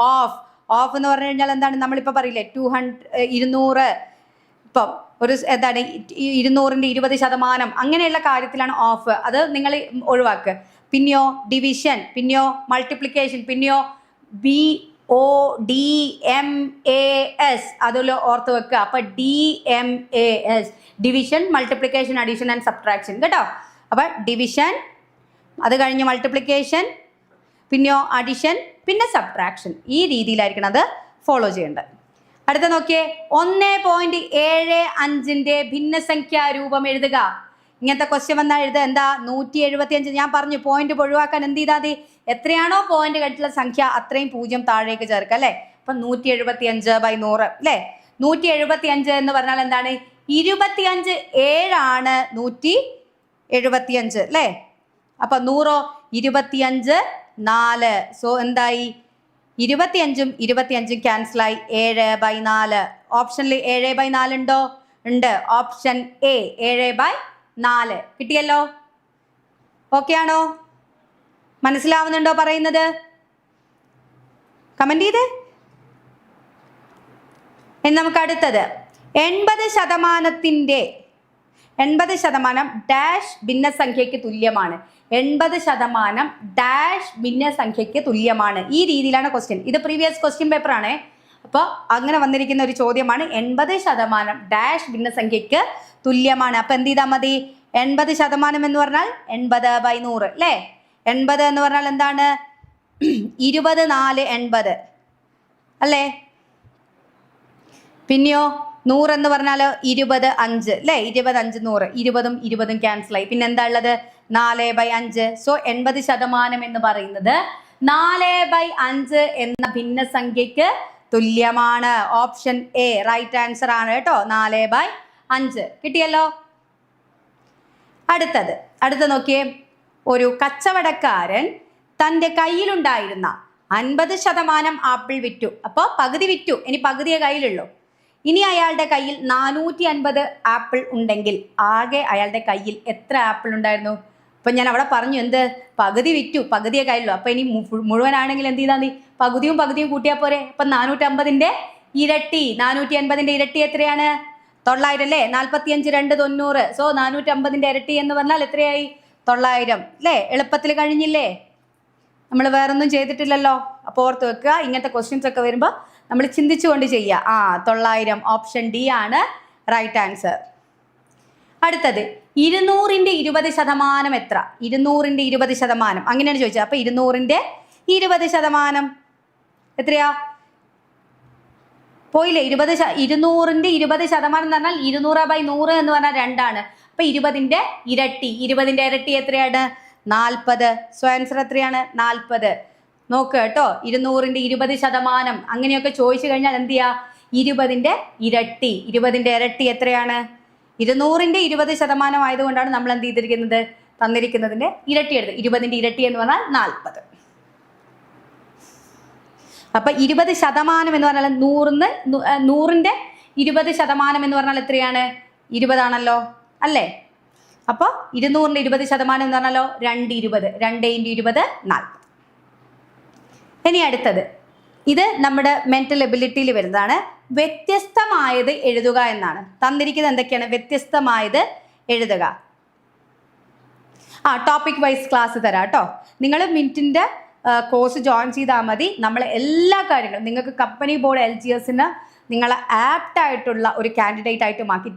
ഓഫ് ഓഫ് എന്ന് പറഞ്ഞു കഴിഞ്ഞാൽ എന്താണ്? നമ്മളിപ്പോൾ പറയില്ലേ ടു ഹൺഡ്രഡ് ഇരുന്നൂറ്. ഇപ്പം ഒരു എന്താണ്? ഇരുന്നൂറിന്റെ ഇരുപത് ശതമാനം. അങ്ങനെയുള്ള കാര്യത്തിലാണ് ഓഫ് അത് നിങ്ങൾ ഒഴിവാക്കുക. പിന്നെയോ ഡിവിഷൻ പിന്നെയോ മൾട്ടിപ്ലിക്കേഷൻ പിന്നെയോ B O D M A S അതുപോലെ ഓർത്ത് വെക്കുക. അപ്പം D M A S division multiplication addition and subtraction കേട്ടോ? അപ്പോൾ ഡിവിഷൻ അത് കഴിഞ്ഞ് മൾട്ടിപ്ലിക്കേഷൻ പിന്നെയോ അഡിഷൻ പിന്നെ സബ്ട്രാക്ഷൻ ഈ രീതിയിലായിരിക്കണം അത് ഫോളോ ചെയ്യേണ്ടത്. അടുത്ത നോക്കിയേ. ഒന്ന് പോയിന്റ് ഏഴ് അഞ്ചിന്റെ ഭിന്നസംഖ്യാ രൂപം എഴുതുക. ഇങ്ങനത്തെ ക്വസ്റ്റ്യൻ വന്നാൽ എഴുതുക. എന്താ? നൂറ്റി എഴുപത്തി അഞ്ച് ഞാൻ പറഞ്ഞു പോയിന്റ് ഒഴിവാക്കാൻ എന്ത് ചെയ്താൽ മതി? എത്രയാണോ പോയിന്റ് കഴിഞ്ഞിട്ടുള്ള സംഖ്യ അത്രയും പൂജ്യം താഴേക്ക് ചേർക്കുക അല്ലേ? അപ്പം നൂറ്റി എഴുപത്തി അഞ്ച് ബൈ നൂറ് അല്ലേ? നൂറ്റി എഴുപത്തി അഞ്ച് എന്ന് പറഞ്ഞാൽ എന്താണ്? ഇരുപത്തിയഞ്ച് ഏഴാണ് നൂറ്റി എഴുപത്തിയഞ്ച് അല്ലേ? അപ്പൊ നൂറോ ഇരുപത്തിയഞ്ച് നാല്. സോ എന്തായി? ഇരുപത്തിയഞ്ചും ഇരുപത്തിയഞ്ചും ക്യാൻസലായി ഏഴ് ബൈ നാല്. ഓപ്ഷനിൽ ഏഴ് ബൈ നാല് ഉണ്ടോ? ഉണ്ട്. ഓപ്ഷൻ എ ഏഴ് ബൈ നാല്. കിട്ടിയല്ലോ? ഓക്കെ ആണോ? മനസ്സിലാവുന്നുണ്ടോ പറയുന്നത്? കമന്റ് ചെയ്തേ? ഇനി നമുക്ക് അടുത്തത്. എൺപത് ശതമാനത്തിന്റെ എൺപത് ശതമാനം ഡാഷ് ഭിന്നസംഖ്യയ്ക്ക് തുല്യമാണ്. എൺപത് ശതമാനം ഡാഷ് ഭിന്നസംഖ്യയ്ക്ക് തുല്യമാണ്. ഈ രീതിയിലാണ് ക്വസ്റ്റ്യൻ ഇത് പ്രീവിയസ് ക്വസ്റ്റ്യൻ പേപ്പറാണ് അപ്പോൾ അങ്ങനെ വന്നിരിക്കുന്ന ഒരു ചോദ്യമാണ്. എൺപത് ശതമാനം ഡാഷ് ഭിന്നസംഖ്യയ്ക്ക് തുല്യമാണ്. അപ്പോൾ എന്ത് ചെയ്താൽ മതി? എൺപത് ശതമാനം എന്ന് പറഞ്ഞാൽ എൺപത് ബൈ നൂറ് അല്ലേ? എൺപത് എന്ന് പറഞ്ഞാൽ എന്താണ്? ഇരുപത് നാല് എൺപത് അല്ലേ? പിന്നെയോ? നൂറെന്ന് പറഞ്ഞാൽ ഇരുപത് അഞ്ച് അല്ലേ ഇരുപത് അഞ്ച് നൂറ്. ഇരുപതും ഇരുപതും ക്യാൻസൽ ആയി. പിന്നെ എന്താ ഉള്ളത്? നാല് ബൈ അഞ്ച്. സോ എൺപത് ശതമാനം എന്ന് പറയുന്നത് നാല് ബൈ അഞ്ച് എന്ന ഭിന്നസംഖ്യക്ക് തുല്യമാണ്. ഓപ്ഷൻ എ റൈറ്റ് ആൻസർ ആണ് കേട്ടോ. നാല് ബൈ അഞ്ച്. കിട്ടിയല്ലോ? അടുത്തത്. അടുത്ത നോക്കിയേ. ഒരു കച്ചവടക്കാരൻ തന്റെ കയ്യിലുണ്ടായിരുന്ന അൻപത് ശതമാനം ആപ്പിൾ വിറ്റു. അപ്പോൾ പകുതി വിറ്റു. ഇനി പകുതിയെ കയ്യിലുള്ളൂ. ഇനി അയാളുടെ കയ്യിൽ നാനൂറ്റി അൻപത് ആപ്പിൾ ഉണ്ടെങ്കിൽ ആകെ അയാളുടെ കയ്യിൽ എത്ര ആപ്പിൾ ഉണ്ടായിരുന്നു? അപ്പം ഞാൻ അവിടെ പറഞ്ഞു എന്ത്? പകുതി വിറ്റു പകുതിയെ കയ്യിലുള്ളൂ അപ്പം ഇനി മുഴുവനാണെങ്കിൽ എന്ത് ചെയ്താൽ മതി പകുതിയും പകുതിയും കൂട്ടിയാൽ പോരെ. അപ്പം നാനൂറ്റമ്പതിന്റെ ഇരട്ടി നാനൂറ്റി അൻപതിന്റെ ഇരട്ടി എത്രയാണ്? തൊള്ളായിരം അല്ലേ? നാൽപ്പത്തിയഞ്ച് രണ്ട് തൊണ്ണൂറ്. സോ നാനൂറ്റമ്പതിന്റെ ഇരട്ടി എന്ന് പറഞ്ഞാൽ എത്രയായി? തൊള്ളായിരം. അല്ലേ? എളുപ്പത്തിൽ കഴിഞ്ഞില്ലേ? നമ്മൾ വേറൊന്നും ചെയ്തിട്ടില്ലല്ലോ. അപ്പോൾ ഓർത്ത് വെക്കുക ഇങ്ങനത്തെ ക്വസ്റ്റ്യൻസ് ഒക്കെ വരുമ്പോൾ നമ്മൾ ചിന്തിച്ചുകൊണ്ട് ചെയ്യുക ആ തൊള്ളായിരം ഓപ്ഷൻ ഡി ആണ് റൈറ്റ് ആൻസർ അടുത്തത് ഇരുന്നൂറിന്റെ ഇരുപത് ശതമാനം എത്ര? ഇരുന്നൂറിന്റെ ഇരുപത് ശതമാനം. അങ്ങനെയാണ് ചോദിച്ചത്. അപ്പോൾ ഇരുന്നൂറിന്റെ ഇരുപത് ശതമാനം എത്രയാ? പോയില്ലേ? ഇരുപത് ശ- ഇരുന്നൂറിന്റെ ഇരുപത് ശതമാനം എന്ന് പറഞ്ഞാൽ ഇരുന്നൂറ് ബൈ നൂറ് എന്ന് പറഞ്ഞാൽ രണ്ടാണ്. അപ്പം ഇരുപതിന്റെ ഇരട്ടി. ഇരുപതിന്റെ ഇരട്ടി എത്രയാണ്? നാൽപ്പത്. സോ ആൻസർ എത്രയാണ്? നാൽപ്പത്. നോക്കുക കേട്ടോ ഇരുന്നൂറിന്റെ ഇരുപത് ശതമാനം. അങ്ങനെയൊക്കെ ചോദിച്ചു കഴിഞ്ഞാൽ എന്ത് ചെയ്യുക ഇരുപതിന്റെ ഇരട്ടി. ഇരുപതിന്റെ ഇരട്ടി എത്രയാണ്? ഇരുന്നൂറിന്റെ ഇരുപത് ശതമാനം ആയതുകൊണ്ടാണ് നമ്മൾ എന്ത് ചെയ്തിരിക്കുന്നത്? തന്നിരിക്കുന്നതിന്റെ ഇരട്ടി എടുത്ത്. ഇരുപതിന്റെ ഇരട്ടി എന്ന് പറഞ്ഞാൽ നാൽപ്പത്. അപ്പൊ ഇരുപത് ശതമാനം എന്ന് പറഞ്ഞാൽ നൂറിന്ന് നൂറിന്റെ ഇരുപത് ശതമാനം എന്ന് പറഞ്ഞാൽ എത്രയാണ്? ഇരുപതാണല്ലോ അല്ലേ? അപ്പോൾ ഇരുന്നൂറിന്റെ ഇരുപത് ശതമാനം എന്ന് പറഞ്ഞാലോ? രണ്ട് ഇരുപത്. രണ്ട് ഇന്റു ഇരുപത് നാൽപ്പത്. ഇനി അടുത്തത്. ഇത് നമ്മുടെ മെന്റൽ എബിലിറ്റിയിൽ വരുന്നതാണ്. വ്യത്യസ്തമായത് എഴുതുക എന്നാണ്. തന്നിരിക്കുന്നത് എന്തൊക്കെയാണ്? വ്യത്യസ്തമായത് എഴുതുക. ആ ടോപ്പിക് വൈസ് ക്ലാസ് തരാം കേട്ടോ നിങ്ങൾ മിനിറ്റിന്റെ കോഴ്സ് ജോയിൻ ചെയ്താൽ മതി. നമ്മൾ എല്ലാ കാര്യങ്ങളും നിങ്ങൾക്ക് കമ്പനി ബോർഡ് എൽ ജി എസിന് നിങ്ങളെ ആപ്റ്റ് ആയിട്ടുള്ള ഒരു കാൻഡിഡേറ്റ് ആയിട്ട് മാറ്റി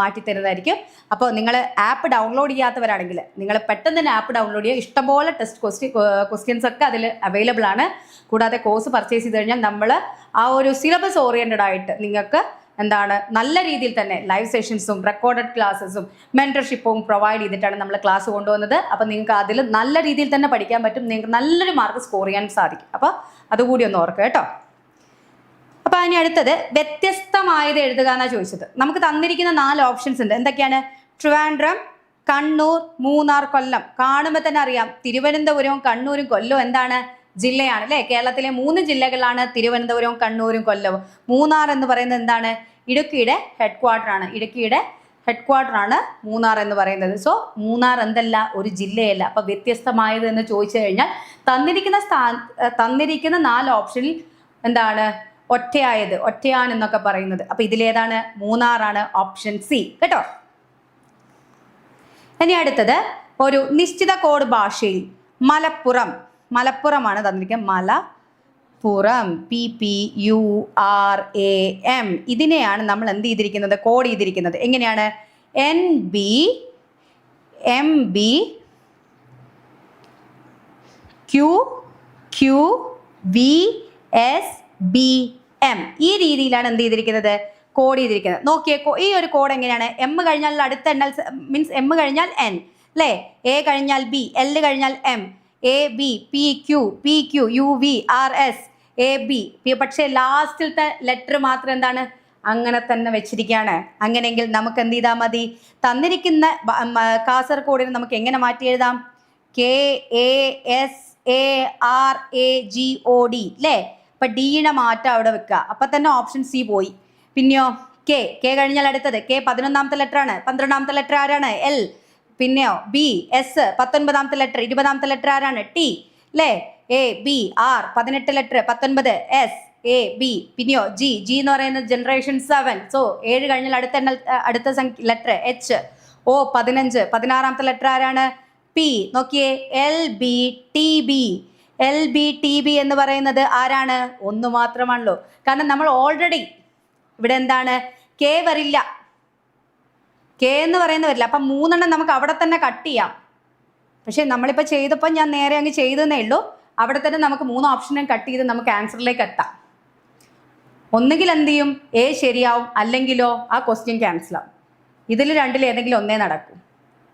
മാറ്റി തരുന്നതായിരിക്കും. അപ്പോൾ നിങ്ങൾ ആപ്പ് ഡൗൺലോഡ് ചെയ്യാത്തവരാണെങ്കിൽ നിങ്ങൾ പെട്ടെന്ന് തന്നെ ആപ്പ് ഡൗൺലോഡ് ചെയ്യുക. ഇഷ്ടംപോലെ ടെസ്റ്റ് ക്വസ്റ്റ്യൻ ക്വസ്റ്റ്യൻസ് ഒക്കെ അതിൽ അവൈലബിൾ ആണ്. കൂടാതെ കോഴ്സ് പർച്ചേസ് ചെയ്ത് കഴിഞ്ഞാൽ നമ്മൾ ആ ഒരു സിലബസ് ഓറിയന്റഡ് ആയിട്ട് നിങ്ങൾക്ക് എന്താണ് നല്ല രീതിയിൽ തന്നെ ലൈവ് സെഷൻസും റെക്കോർഡഡ് ക്ലാസ്സസും മെന്റർഷിപ്പും പ്രൊവൈഡ് ചെയ്തിട്ടാണ് നമ്മൾ ക്ലാസ് കൊണ്ടുവന്നത്. അപ്പോൾ നിങ്ങൾക്ക് അതിൽ നല്ല രീതിയിൽ തന്നെ പഠിക്കാൻ പറ്റും. നിങ്ങൾക്ക് നല്ലൊരു മാർക്ക് സ്കോർ ചെയ്യാൻ സാധിക്കും. അപ്പോൾ അതുകൂടി ഒന്ന് ഓർക്കുക കേട്ടോ. അപ്പോൾ അതിന് അടുത്തത് വ്യത്യസ്തമായത് എഴുതുക എന്നാണ് ചോദിച്ചത്. നമുക്ക് തന്നിരിക്കുന്ന നാല് ഓപ്ഷൻസ് ഉണ്ട്. എന്തൊക്കെയാണ്? ട്രിവാൻഡ്രം കണ്ണൂർ മൂന്നാർ കൊല്ലം. കാണുമ്പോൾ തന്നെ അറിയാം തിരുവനന്തപുരവും കണ്ണൂരും കൊല്ലവും എന്താണ്? ജില്ലയാണ് അല്ലേ? കേരളത്തിലെ മൂന്ന് ജില്ലകളാണ് തിരുവനന്തപുരവും കണ്ണൂരും കൊല്ലവും. മൂന്നാർ എന്ന് പറയുന്നത് എന്താണ്? ഇടുക്കിയുടെ ഹെഡ് ക്വാർട്ടർ ആണ്. ഇടുക്കിയുടെ ഹെഡ് ക്വാർട്ടർ ആണ് മൂന്നാർ എന്ന് പറയുന്നത്. സോ മൂന്നാർ എന്തല്ല? ഒരു ജില്ലയല്ല. അപ്പൊ വ്യത്യസ്തമായത് എന്ന് ചോദിച്ചു കഴിഞ്ഞാൽ തന്നിരിക്കുന്ന സ്ഥാ തന്നിരിക്കുന്ന നാല് ഓപ്ഷനിൽ എന്താണ്? ഒറ്റയായത് ഒറ്റയാൻ എന്നൊക്കെ പറയുന്നത്. അപ്പൊ ഇതിലേതാണ് മൂന്നാറാണ് ഓപ്ഷൻ സി. കേട്ടോ? ഇനി അടുത്തത് ഒരു നിശ്ചിത കോഡ് ഭാഷയിൽ മലപ്പുറം. മലപ്പുറമാണ് തന്നിരിക്കുന്നത്. Malappuram. P P U R A M. ഇതിനെയാണ് നമ്മൾ എന്ത് ചെയ്തിരിക്കുന്നത്? കോഡ് ചെയ്തിരിക്കുന്നത്. എങ്ങനെയാണ്? N B M B Q Q V S B M ഈ രീതിയിലാണ് എന്ത് ചെയ്തിരിക്കുന്നത്? കോഡ് ചെയ്തിരിക്കുന്നത്. നോക്കിയേ ഈ ഒരു കോഡ് എങ്ങനെയാണ്? എം കഴിഞ്ഞാൽ അടുത്ത എണ്ണൽ മീൻസ് എം കഴിഞ്ഞാൽ എൻ അല്ലേ എ കഴിഞ്ഞാൽ ബി എൽ കഴിഞ്ഞാൽ M A B P Q P Q U V R S A B പക്ഷേ ലാസ്റ്റിലത്തെ ലെറ്റർ മാത്രം എന്താണ്? അങ്ങനെ തന്നെ വെച്ചിരിക്കുകയാണ്. അങ്ങനെയെങ്കിൽ നമുക്ക് എന്ത് ചെയ്താൽ മതി? തന്നിരിക്കുന്ന കാസർഗോഡിന് നമുക്ക് എങ്ങനെ മാറ്റി എഴുതാം? K A S A R A G O D അല്ലേ അപ്പൊ ഡിയുടെ മാറ്റം അവിടെ വെക്കുക. അപ്പൊ തന്നെ ഓപ്ഷൻ സി പോയി. പിന്നെയോ കെ കെ കഴിഞ്ഞാൽ അടുത്തത്. കെ പതിനൊന്നാമത്തെ ലെറ്റർ ആണ്. പന്ത്രണ്ടാമത്തെ ലെറ്റർ ആരാണ്? എൽ പിന്നെയോ ബി എസ് പത്തൊൻപതാമത്തെ ലെറ്റർ ഇരുപതാമത്തെ ലെറ്റർ ആരാണ്? ടി അല്ലേ എ ബി ആർ പതിനെട്ട് ലെറ്റർ പത്തൊൻപത് എസ് എ ബി പിന്നെയോ ജി ജി എന്ന് പറയുന്നത് ജനറേഷൻ സെവൻ സോ ഏഴ് കഴിഞ്ഞാൽ അടുത്ത അടുത്ത സംഖ്യ ലെറ്റർ എച്ച് ഓ പതിനഞ്ച്. പതിനാറാമത്തെ ലെറ്റർ ആരാണ്? പി നോക്കിയേ L B T B L B T B എന്ന് പറയുന്നത് ആരാണ്? ഒന്ന് മാത്രമാണല്ലോ. കാരണം നമ്മൾ ഓൾറെഡി ഇവിടെ എന്താണ്? കെ വരില്ല. കെ എന്ന് പറയുന്ന വരില്ല. അപ്പം മൂന്നെണ്ണം നമുക്ക് അവിടെ തന്നെ കട്ട് ചെയ്യാം. പക്ഷേ നമ്മളിപ്പോൾ ചെയ്തപ്പോൾ ഞാൻ നേരെ അങ്ങ് ചെയ്തെന്നേ ഉള്ളൂ. അവിടെ തന്നെ നമുക്ക് മൂന്ന് ഓപ്ഷനും കട്ട് ചെയ്ത് നമുക്ക് ആൻസറിലേക്ക് എത്താം. ഒന്നുകിൽ എന്ത് ചെയ്യും? എ ശരിയാവും. അല്ലെങ്കിലോ ആ ക്വസ്റ്റ്യൻ ക്യാൻസൽ ആവും. ഇതിൽ രണ്ടിൽ ഏതെങ്കിലും ഒന്നേ നടക്കും.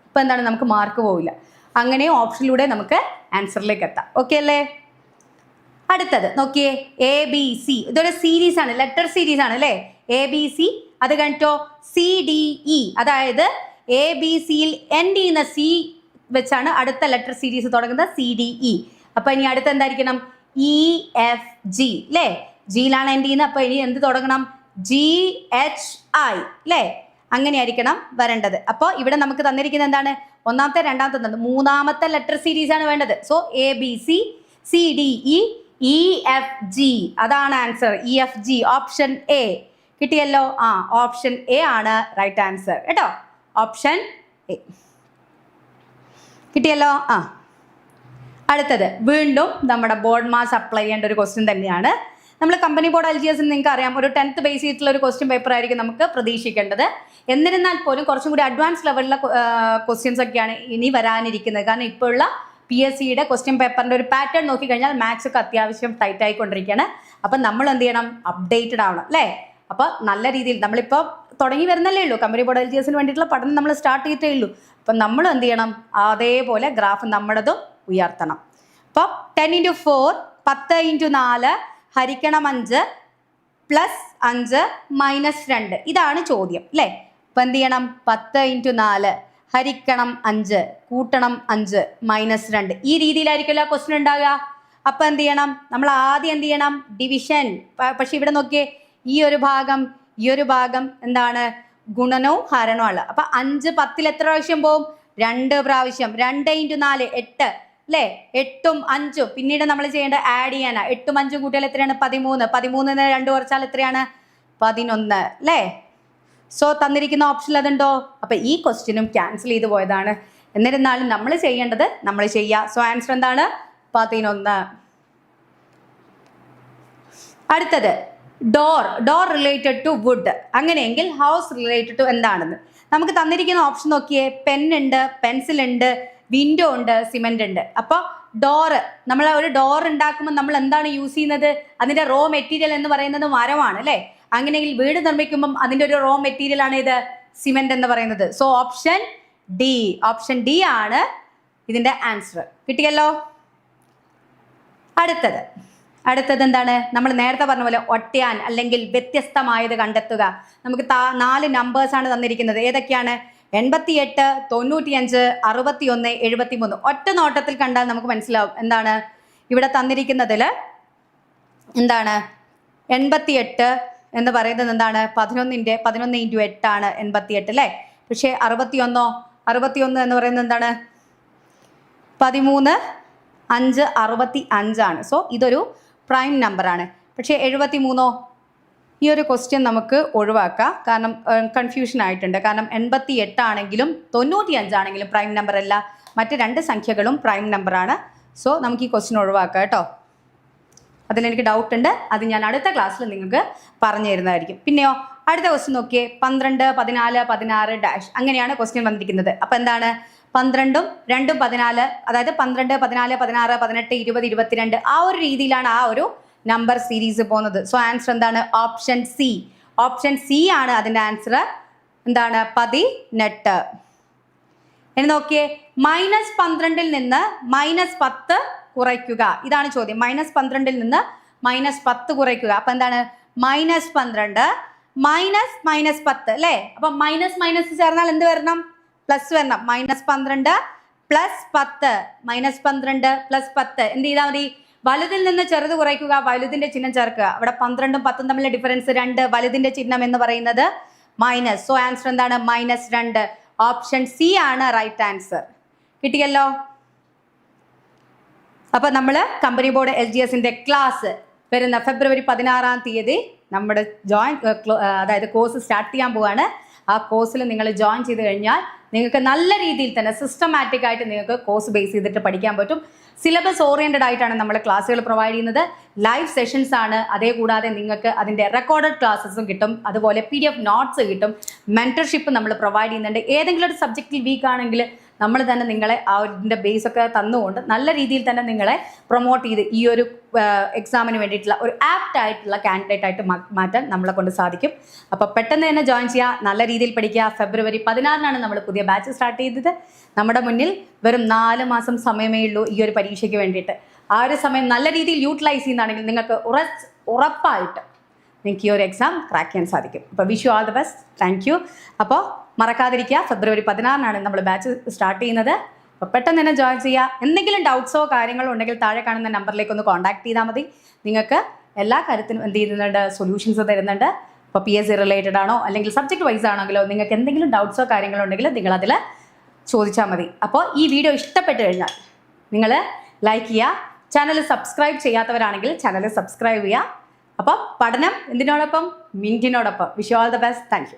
ഇപ്പം എന്താണ്? നമുക്ക് മാർക്ക് പോവില്ല. അങ്ങനെ ഓപ്ഷനിലൂടെ നമുക്ക് ആൻസറിലേക്ക് എത്താം. ഓക്കെ അല്ലേ? അടുത്തത് നോക്കിയേ. എ ബി സി ഇതൊരു സീരീസ് ആണ് ലെറ്റർ സീരീസ് ആണ് അല്ലേ? എ ബി സി അത് കഴിഞ്ഞിട്ടോ സി ഡി ഇ അതായത് എ ബി സിയിൽ എൻ ഡി എന്ന സി വെച്ചാണ് അടുത്ത ലെറ്റർ സീരീസ് തുടങ്ങുന്നത് സി ഡി ഇ അപ്പൊ ഇനി അടുത്ത എന്തായിരിക്കണം? ഇ എഫ് ജി അല്ലേ ജിയിലാണ് എൻ ഡി എന്ന് അപ്പൊ ഇനി എന്ത് തുടങ്ങണം? ജി എച്ച് ഐ അല്ലേ അങ്ങനെയായിരിക്കണം വരേണ്ടത്. അപ്പോൾ ഇവിടെ നമുക്ക് തന്നിരിക്കുന്നത് എന്താണ്? ഒന്നാമത്തെ രണ്ടാമത്തെ മൂന്നാമത്തെ ലെറ്റർ സീരീസ് ആണ് വേണ്ടത്. So A B C C D E E F G അതാണ് answer E F G option A കിട്ടിയല്ലോ? ആ ഓപ്ഷൻ എ ആണ് റൈറ്റ് ആൻസർ കേട്ടോ? ഓപ്ഷൻ എ കിട്ടിയല്ലോ? ആ. അടുത്തത് വീണ്ടും നമ്മുടെ ബോർഡ് മാസ് അപ്ലൈ ചെയ്യേണ്ട ഒരു ക്വസ്റ്റ്യൻ തന്നെയാണ്. നമ്മൾ കമ്പനി ബോർഡ് എസ് നിങ്ങൾക്ക് അറിയാം ഒരു ടെൻത്ത് ബേസ് ചെയ്തിട്ടുള്ള ഒരു ക്വസ്റ്റ്യൻ പേപ്പർ ആയിരിക്കും നമുക്ക് പ്രതീക്ഷിക്കേണ്ടത്. എന്നിരുന്നാൽ പോലും കുറച്ചും കൂടി അഡ്വാൻസ് ലെവലിലെ ക്വസ്റ്റ്യൻസ് ഒക്കെയാണ് ഇനി വരാനിരിക്കുന്നത്. കാരണം ഇപ്പോഴുള്ള പി എസ് സിയുടെ ക്വസ്റ്റ്യൻ പേപ്പറിന്റെ ഒരു പാറ്റേൺ നോക്കിക്കഴിഞ്ഞാൽ മാത്സ് ഒക്കെ അത്യാവശ്യം ടൈറ്റ് ആയിക്കൊണ്ടിരിക്കുകയാണ്. അപ്പം നമ്മൾ എന്ത് ചെയ്യണം? അപ്ഡേറ്റഡ് ആവണം അല്ലേ? അപ്പോൾ നല്ല രീതിയിൽ നമ്മളിപ്പോൾ തുടങ്ങി വരുന്നല്ലേ ഉള്ളൂ. കമ്പനി ബോർഡ് എൽ ജി എസിന് വേണ്ടിയിട്ടുള്ള പഠനം നമ്മൾ സ്റ്റാർട്ട് ചെയ്തിട്ടേ ഉള്ളൂ. അപ്പം നമ്മൾ എന്ത് ചെയ്യണം? അതേപോലെ ഗ്രാഫ് നമ്മുടേതും ഉയർത്തണം. അപ്പോൾ ടെൻ ഇന്റു ഫോർ പത്ത് ഇന്റു നാല് ഹരിക്കണം അഞ്ച് പ്ലസ് അഞ്ച് മൈനസ് രണ്ട്. ഇതാണ് ചോദ്യം അല്ലേ? അപ്പം എന്ത് ചെയ്യണം? പത്ത് ഇന്റു നാല്. ഹരിക്കണം അഞ്ച് കൂട്ടണം അഞ്ച് മൈനസ് രണ്ട്. ഈ രീതിയിലായിരിക്കുമല്ലോ ക്വസ്റ്റ്യൻ ഉണ്ടാകുക അപ്പം എന്ത് ചെയ്യണം? നമ്മൾ ആദ്യം എന്ത് ചെയ്യണം? ഡിവിഷൻ പക്ഷെ ഇവിടെ നോക്കിയേ ഈ ഒരു ഭാഗം ഈ ഒരു ഭാഗം എന്താണ്? ഗുണനവും ഹരണവും അപ്പൊ അഞ്ച് പത്തിൽ എത്ര പ്രാവശ്യം പോവും? രണ്ട് പ്രാവശ്യം. രണ്ട് ഇന്റു നാല് എട്ട്. അല്ലേ? എട്ടും അഞ്ചും. പിന്നീട് നമ്മൾ ചെയ്യേണ്ട ആഡ് ചെയ്യാനാ. എട്ടും അഞ്ചും കൂട്ടിയാൽ എത്രയാണ്? പതിമൂന്ന്. പതിമൂന്നിന് രണ്ട് കുറച്ചാൽ എത്രയാണ്? പതിനൊന്ന്. അല്ലേ? സോ തന്നിരിക്കുന്ന ഓപ്ഷനിൽ അതുണ്ടോ? അപ്പൊ ഈ ക്വസ്റ്റ്യനും ക്യാൻസൽ ചെയ്തു പോയതാണ്. എന്നിരുന്നാലും നമ്മൾ ചെയ്യേണ്ടത് നമ്മൾ ചെയ്യുക സോ ആൻസർ എന്താണ്? പതിനൊന്ന്. അടുത്തത്. Door door related to wood അങ്ങനെയെങ്കിൽ ഹൗസ് റിലേറ്റഡ് ടു എന്താണെന്ന്. നമുക്ക് തന്നിരിക്കുന്ന ഓപ്ഷൻ നോക്കിയേ. പെൻ ഉണ്ട് പെൻസിൽ ഉണ്ട് വിൻഡോ ഉണ്ട് സിമെന്റ് ഉണ്ട്. അപ്പോൾ ഡോറ് നമ്മൾ ഒരു ഡോർ ഉണ്ടാക്കുമ്പോൾ നമ്മൾ എന്താണ് യൂസ് ചെയ്യുന്നത്? അതിന്റെ റോ മെറ്റീരിയൽ എന്ന് പറയുന്നത് മരമാണ് അല്ലേ? അങ്ങനെയെങ്കിൽ വീട് നിർമ്മിക്കുമ്പം അതിന്റെ ഒരു റോ മെറ്റീരിയൽ ആണ് ഇത് സിമെന്റ് എന്ന് പറയുന്നത്. So option D option D ആണ് ഇതിന്റെ ആൻസർ കിട്ടിയല്ലോ? അടുത്തത്. അടുത്തത് എന്താണ്? നമ്മൾ നേരത്തെ പറഞ്ഞ പോലെ ഒറ്റയാൻ അല്ലെങ്കിൽ വ്യത്യസ്തമായത് കണ്ടെത്തുക. നമുക്ക് നാല് നമ്പേഴ്സ് ആണ് തന്നിരിക്കുന്നത്. ഏതൊക്കെയാണ്? എൺപത്തിയെട്ട് തൊണ്ണൂറ്റിയഞ്ച് അറുപത്തിയൊന്ന് എഴുപത്തിമൂന്ന്. ഒറ്റ നോട്ടത്തിൽ കണ്ടാൽ നമുക്ക് മനസ്സിലാവും എന്താണ് ഇവിടെ തന്നിരിക്കുന്നതിൽ എന്താണ്? എൺപത്തിയെട്ട് എന്ന് പറയുന്നത് എന്താണ്? പതിനൊന്നിന്റെ പതിനൊന്ന് ഇന്റു എട്ടാണ് എൺപത്തിയെട്ട് അല്ലേ? പക്ഷേ അറുപത്തിയൊന്നോ അറുപത്തിയൊന്ന് എന്ന് പറയുന്നത് എന്താണ്? പതിമൂന്ന് അഞ്ച് അറുപത്തി അഞ്ചാണ് സോ ഇതൊരു പ്രൈം നമ്പറാണ്. പക്ഷേ എഴുപത്തി മൂന്നോ ഈ ഒരു ക്വസ്റ്റ്യൻ നമുക്ക് ഒഴിവാക്കാം. കാരണം കൺഫ്യൂഷൻ ആയിട്ടുണ്ട്. കാരണം എൺപത്തി എട്ടാണെങ്കിലും തൊണ്ണൂറ്റി അഞ്ചാണെങ്കിലും പ്രൈം നമ്പർ അല്ല. മറ്റ് രണ്ട് സംഖ്യകളും പ്രൈം നമ്പറാണ് സോ നമുക്ക് ഈ ക്വസ്റ്റ്യൻ ഒഴിവാക്കാം കേട്ടോ. അതിലെനിക്ക് ഡൗട്ട് ഉണ്ട്. അത് ഞാൻ അടുത്ത ക്ലാസ്സിൽ നിങ്ങൾക്ക് പറഞ്ഞു തരുന്നതായിരിക്കും. പിന്നെയോ അടുത്ത ക്വസ്റ്റ്യൻ നോക്കിയേ. പന്ത്രണ്ട് പതിനാല് പതിനാറ് ഡാഷ് അങ്ങനെയാണ് ക്വസ്റ്റ്യൻ വന്നിരിക്കുന്നത്. അപ്പോൾ എന്താണ്? പന്ത്രണ്ടും രണ്ടും പതിനാല് അതായത് പന്ത്രണ്ട് പതിനാല് പതിനാറ് പതിനെട്ട് ഇരുപത് ഇരുപത്തിരണ്ട് ആ ഒരു രീതിയിലാണ് ആ ഒരു നമ്പർ സീരീസ് പോകുന്നത്. സോ ആൻസർ എന്താണ്? ഓപ്ഷൻ സി ഓപ്ഷൻ സി ആണ് അതിന്റെ ആൻസർ എന്താണ്? പതിനെട്ട്. ഇനി നോക്കിയേ. മൈനസ് പന്ത്രണ്ടിൽ നിന്ന് മൈനസ് പത്ത് കുറയ്ക്കുക. ഇതാണ് ചോദ്യം. മൈനസ് പന്ത്രണ്ടിൽ നിന്ന് മൈനസ് പത്ത് കുറയ്ക്കുക. അപ്പൊ എന്താണ്? മൈനസ് പന്ത്രണ്ട് മൈനസ് മൈനസ് പത്ത് അല്ലേ? അപ്പൊ മൈനസ് മൈനസ് ചേർന്നാൽ എന്ത് വരണം? പ്ലസ് വരണം. മൈനസ് പന്ത്രണ്ട് പ്ലസ് പത്ത്. മൈനസ് പന്ത്രണ്ട് പ്ലസ് പത്ത്. എന്ത് ചെയ്താൽ മതി? വലുതിൽ നിന്ന് ചെറുത് കുറയ്ക്കുക വലുതിന്റെ ചിഹ്നം ചേർക്കുക. അവിടെ പന്ത്രണ്ടും പത്തും തമ്മിലെ ഡിഫറൻസ് രണ്ട് വലുതിന്റെ ചിഹ്നം എന്ന് പറയുന്നത് മൈനസ് സോ ആൻസർ എന്താണ്? മൈനസ് രണ്ട്. ഓപ്ഷൻ സി ആണ് റൈറ്റ് ആൻസർ കിട്ടിയല്ലോ? അപ്പൊ നമ്മൾ കമ്പനി ബോർഡ് എൽ ജി എസിന്റെ ക്ലാസ് വരുന്ന ഫെബ്രുവരി പതിനാറാം തീയതി നമ്മുടെ ജോയിൻ അതായത് കോഴ്സ് സ്റ്റാർട്ട് ചെയ്യാൻ പോവാണ്. ആ കോഴ്സിൽ നിങ്ങൾ ജോയിൻ ചെയ്ത് കഴിഞ്ഞാൽ നിങ്ങൾക്ക് നല്ല രീതിയിൽ തന്നെ സിസ്റ്റമാറ്റിക് ആയിട്ട് നിങ്ങൾക്ക് കോഴ്സ് ബേസ് ചെയ്തിട്ട് പഠിക്കാൻ പറ്റും. സിലബസ് ഓറിയന്റഡ് ആയിട്ടാണ് നമ്മൾ ക്ലാസ്സുകൾ പ്രൊവൈഡ് ചെയ്യുന്നത്. ലൈവ് സെഷൻസ് ആണ്. അതേ കൂടാതെ നിങ്ങൾക്ക് അതിന്റെ റെക്കോർഡഡ് ക്ലാസ്സസും കിട്ടും. അതുപോലെ പി ഡി എഫ് നോട്ട്സ് കിട്ടും. മെന്റർഷിപ്പ് നമ്മൾ പ്രൊവൈഡ് ചെയ്യുന്നുണ്ട്. ഏതെങ്കിലും ഒരു സബ്ജക്റ്റിൽ വീക്ക് ആണെങ്കിൽ നമ്മൾ തന്നെ നിങ്ങളെ ആ ഇതിന്റെ ബേസൊക്കെ തന്നുകൊണ്ട് നല്ല രീതിയിൽ തന്നെ നിങ്ങളെ പ്രൊമോട്ട് ചെയ്ത് ഈ ഒരു എക്സാമിന് വേണ്ടിയിട്ടുള്ള ഒരു ആപ്റ്റ് ആയിട്ടുള്ള കാൻഡിഡേറ്റ് ആയിട്ട് മാറ്റാൻ നമ്മളെ കൊണ്ട് സാധിക്കും. അപ്പോൾ പെട്ടെന്ന് തന്നെ ജോയിൻ ചെയ്യുക നല്ല രീതിയിൽ പഠിക്കുക. ഫെബ്രുവരി പതിനാറിനാണ് നമ്മൾ പുതിയ ബാച്ച് സ്റ്റാർട്ട് ചെയ്തത്. നമ്മുടെ മുന്നിൽ വെറും നാല് മാസം സമയമേ ഉള്ളൂ ഈ ഒരു പരീക്ഷയ്ക്ക് വേണ്ടിയിട്ട്. ആ ഒരു സമയം നല്ല രീതിയിൽ യൂട്ടിലൈസ് ചെയ്യുന്നതാണെങ്കിൽ നിങ്ങൾക്ക് ഉറ ഉറപ്പായിട്ട് നിങ്ങൾക്ക് ഈ ഒരു എക്സാം ക്രാക്ക് ചെയ്യാൻ സാധിക്കും. അപ്പോൾ wish you all the best thank you അപ്പോൾ മറക്കാതിരിക്കുക. ഫെബ്രുവരി പതിനാറിനാണ് നമ്മൾ ബാച്ച് സ്റ്റാർട്ട് ചെയ്യുന്നത്. അപ്പോൾ പെട്ടെന്ന് തന്നെ ജോയിൻ ചെയ്യുക എന്തെങ്കിലും ഡൗട്ട്സോ കാര്യങ്ങളോ ഉണ്ടെങ്കിൽ താഴെ കാണുന്ന നമ്പറിലേക്ക് ഒന്ന് കോൺടാക്ട് ചെയ്താൽ മതി. നിങ്ങൾക്ക് എല്ലാ കാര്യത്തിനും എന്ത് ചെയ്യുന്നുണ്ട്? സൊല്യൂഷൻസ് തരുന്നുണ്ട്. ഇപ്പോൾ പി എസ് സി റിലേറ്റഡ് ആണോ? അല്ലെങ്കിൽ സബ്ജക്ട് വൈസ് ആണെങ്കിലോ നിങ്ങൾക്ക് എന്തെങ്കിലും ഡൗട്ട്സോ കാര്യങ്ങളോ ഉണ്ടെങ്കിൽ നിങ്ങൾ അതിൽ ചോദിച്ചാൽ മതി. അപ്പോൾ ഈ വീഡിയോ ഇഷ്ടപ്പെട്ട് കഴിഞ്ഞാൽ നിങ്ങൾ ലൈക്ക് ചെയ്യുക ചാനൽ സബ്സ്ക്രൈബ് ചെയ്യാത്തവരാണെങ്കിൽ ചാനൽ സബ്സ്ക്രൈബ് ചെയ്യുക അപ്പോൾ പഠനം എന്തിനോടൊപ്പം? മിന്റിനോടൊപ്പം wish all the best thank you